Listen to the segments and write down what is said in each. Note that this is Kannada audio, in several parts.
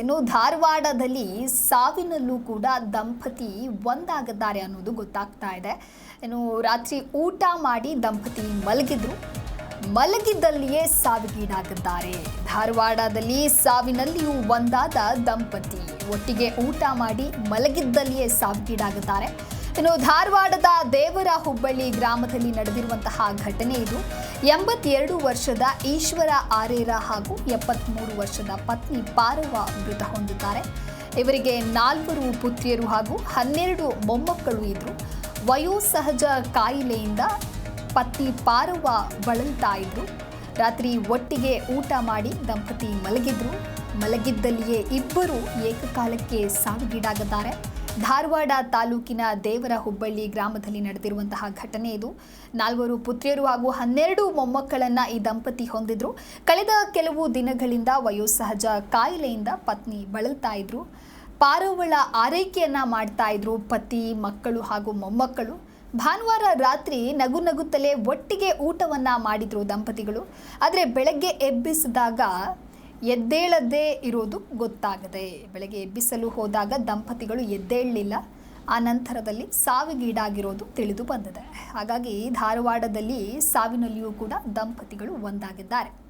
ಇನ್ನು ಧಾರವಾಡದಲ್ಲಿ ಸಾವಿನಲ್ಲೂ ಕೂಡ ದಂಪತಿ ಒಂದಾಗಿದ್ದಾರೆ ಅನ್ನೋದು ಗೊತ್ತಾಗ್ತಾ ಇದೆ. ಇನ್ನು ರಾತ್ರಿ ಊಟ ಮಾಡಿ ದಂಪತಿ ಮಲಗಿದ್ರು. ಮಲಗಿದ್ದಲ್ಲಿಯೇ ಸಾವಿಗೀಡಾಗಿದ್ದಾರೆ. ಧಾರವಾಡದಲ್ಲಿ ಸಾವಿನಲ್ಲಿಯೂ ಒಂದಾದ ದಂಪತಿ ಒಟ್ಟಿಗೆ ಊಟ ಮಾಡಿ ಮಲಗಿದ್ದಲ್ಲಿಯೇ ಸಾವಿಗೀಡಾಗಿದ್ದಾರೆ. ಇನ್ನು ಧಾರವಾಡದ ದೇವರ ಹುಬ್ಬಳ್ಳಿ ಗ್ರಾಮದಲ್ಲಿ ನಡೆದಿರುವಂತಹ ಘಟನೆ ಇದು. ಎಂಬತ್ತೆರಡು ವರ್ಷದ ಈಶ್ವರ ಆರೇರ ಹಾಗೂ ಎಪ್ಪತ್ಮೂರು ವರ್ಷದ ಪತ್ನಿ ಪಾರವ ಮೃತ ಹೊಂದಿದ್ದಾರೆ. ಇವರಿಗೆ ನಾಲ್ವರು ಪುತ್ರಿಯರು ಹಾಗೂ ಹನ್ನೆರಡು ಮೊಮ್ಮಕ್ಕಳು ಇದ್ದರು ವಯೋಸಹಜ ಕಾಯಿಲೆಯಿಂದ ಪತ್ನಿ ಪಾರವ ಬಳಲ್ತಾ ಇದ್ರು. ರಾತ್ರಿ ಒಟ್ಟಿಗೆ ಊಟ ಮಾಡಿ ದಂಪತಿ ಮಲಗಿದ್ರು. ಮಲಗಿದ್ದಲ್ಲಿಯೇ ಇಬ್ಬರು ಏಕಕಾಲಕ್ಕೆ ಸಾವಿಗೀಡಾಗಿದ್ದಾರೆ. ಧಾರವಾಡ ತಾಲೂಕಿನ ದೇವರ ಹುಬ್ಬಳ್ಳಿ ಗ್ರಾಮದಲ್ಲಿ ನಡೆದಿರುವಂತಹ ಘಟನೆ ಇದು. ನಾಲ್ವರು ಪುತ್ರಿಯರು ಹಾಗೂ ಹನ್ನೆರಡು ಮೊಮ್ಮಕ್ಕಳನ್ನ ಈ ದಂಪತಿ ಹೊಂದಿದ್ರು. ಕಳೆದ ಕೆಲವು ದಿನಗಳಿಂದ ವಯೋಸಹಜ ಕಾಯಿಲೆಯಿಂದ ಪತ್ನಿ ಬಳಲ್ತಾ ಇದ್ರು. ಪಾರವಳ ಆರೈಕೆಯನ್ನ ಮಾಡ್ತಾ ಇದ್ರು ಪತಿ, ಮಕ್ಕಳು ಹಾಗೂ ಮೊಮ್ಮಕ್ಕಳು. ಭಾನುವಾರ ರಾತ್ರಿ ನಗು ನಗುತ್ತಲೇ ಒಟ್ಟಿಗೆ ಊಟವನ್ನ ಮಾಡಿದ್ರು ದಂಪತಿಗಳು. ಆದರೆ ಬೆಳಗ್ಗೆ ಎಬ್ಬಿಸಿದಾಗ ಎದ್ದೇಳದೇ ಇರೋದು ಗೊತ್ತಾಗದೆ. ಬೆಳಗ್ಗೆ ಎಬ್ಬಿಸಲು ಹೋದಾಗ ದಂಪತಿಗಳು ಎದ್ದೇಳಲಿಲ್ಲ. ಆ ನಂತರದಲ್ಲಿ ಸಾವಿಗೀಡಾಗಿರೋದು ತಿಳಿದು ಬಂದಿದೆ. ಹಾಗಾಗಿ ಧಾರವಾಡದಲ್ಲಿ ಸಾವಿನಲ್ಲಿಯೂ ಕೂಡ ದಂಪತಿಗಳು ಒಂದಾಗಿದ್ದಾರೆ.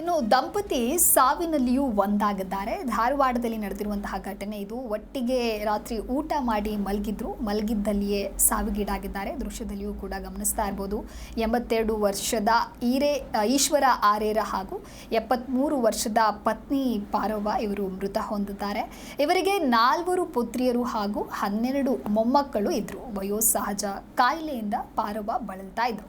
ಇನ್ನು ದಂಪತಿ ಸಾವಿನಲ್ಲಿಯೂ ಒಂದಾಗಿದ್ದಾರೆ. ಧಾರವಾಡದಲ್ಲಿ ನಡೆದಿರುವಂತಹ ಘಟನೆ ಇದು. ಒಟ್ಟಿಗೆ ರಾತ್ರಿ ಊಟ ಮಾಡಿ ಮಲಗಿದ್ರು. ಮಲಗಿದ್ದಲ್ಲಿಯೇ ಸಾವಿಗೀಡಾಗಿದ್ದಾರೆ. ದೃಶ್ಯದಲ್ಲಿಯೂ ಕೂಡ ಗಮನಿಸ್ತಾ ಇರ್ಬೋದು. ಎಂಬತ್ತೆರಡು ವರ್ಷದ ಈರೇ, ಈಶ್ವರ ಆರೇರ ಹಾಗೂ ಎಪ್ಪತ್ತ್ಮೂರು ವರ್ಷದ ಪತ್ನಿ ಪಾರವ್ವ ಇವರು ಮೃತ ಹೊಂದಿದ್ದಾರೆ. ಇವರಿಗೆ ನಾಲ್ವರು ಪುತ್ರಿಯರು ಹಾಗೂ ಹನ್ನೆರಡು ಮೊಮ್ಮಕ್ಕಳು ಇದ್ದರು ವಯೋಸಹಜ ಕಾಯಿಲೆಯಿಂದ ಪಾರವ್ವ ಬಳಲ್ತಾ ಇದ್ರು.